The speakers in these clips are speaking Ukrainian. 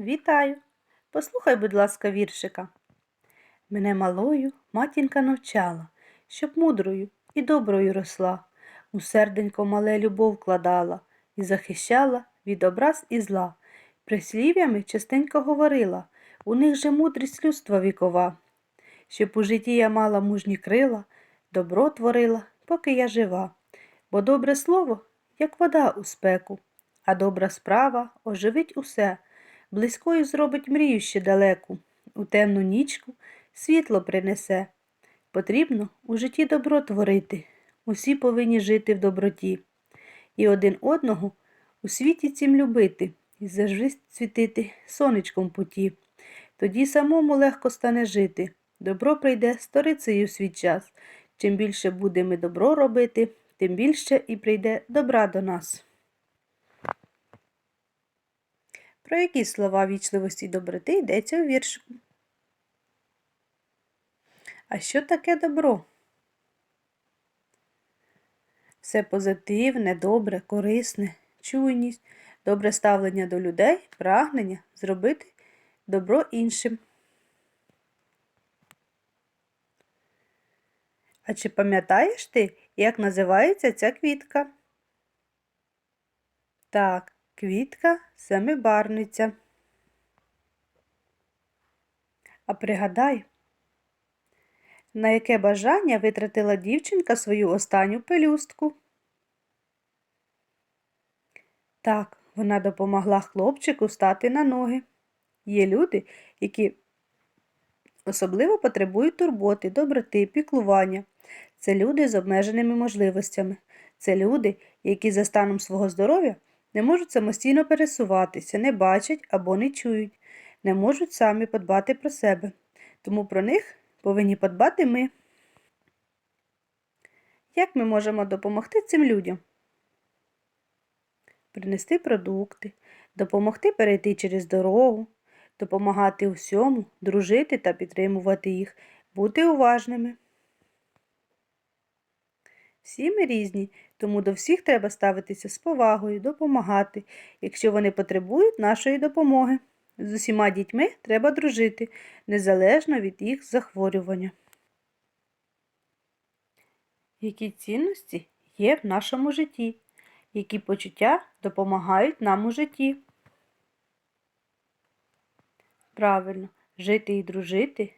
Вітаю! Послухай, будь ласка, віршика. Мене малою матінка навчала, щоб мудрою і доброю росла, у серденько мале любов кладала і захищала від образ і зла. Прислів'ями частенько говорила, у них же мудрість людства вікова, щоб у житті я мала мужні крила, добро творила, поки я жива. Бо добре слово, як вода у спеку, а добра справа оживить усе, близькою зробить мрію ще далеку, у темну нічку світло принесе. Потрібно у житті добро творити, усі повинні жити в доброті, і один одного у світі цім любити, і завжди світити сонечком путі. Тоді самому легко стане жити, добро прийде сторицею свій час. Чим більше будемо добро робити, тим більше і прийде добра до нас. Про які слова вічливості й доброти йдеться у віршику? А що таке добро? Все позитивне, добре, корисне, чуйність, добре ставлення до людей, прагнення зробити добро іншим. А чи пам'ятаєш ти, як називається ця квітка? Так, квітка семибарниця. А пригадай, на яке бажання витратила дівчинка свою останню пелюстку? Так, вона допомогла хлопчику стати на ноги. Є люди, які особливо потребують турботи, доброти, піклування. Це люди з обмеженими можливостями. Це люди, які за станом свого здоров'я не можуть самостійно пересуватися, не бачать або не чують, не можуть самі подбати про себе. Тому про них повинні подбати ми. Як ми можемо допомогти цим людям? Принести продукти, допомогти перейти через дорогу, допомагати у всьому, дружити та підтримувати їх, бути уважними. Всі ми різні, тому до всіх треба ставитися з повагою, допомагати, якщо вони потребують нашої допомоги. З усіма дітьми треба дружити, незалежно від їх захворювання. Які цінності є в нашому житті? Які почуття допомагають нам у житті? Правильно, жити і дружити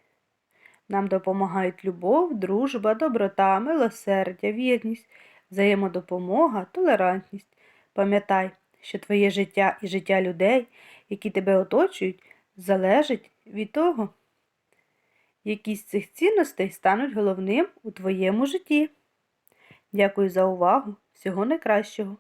нам допомагають любов, дружба, доброта, милосердя, вірність, взаємодопомога, толерантність. Пам'ятай, що твоє життя і життя людей, які тебе оточують, залежить від того, які з цих цінностей стануть головним у твоєму житті. Дякую за увагу. Всього найкращого!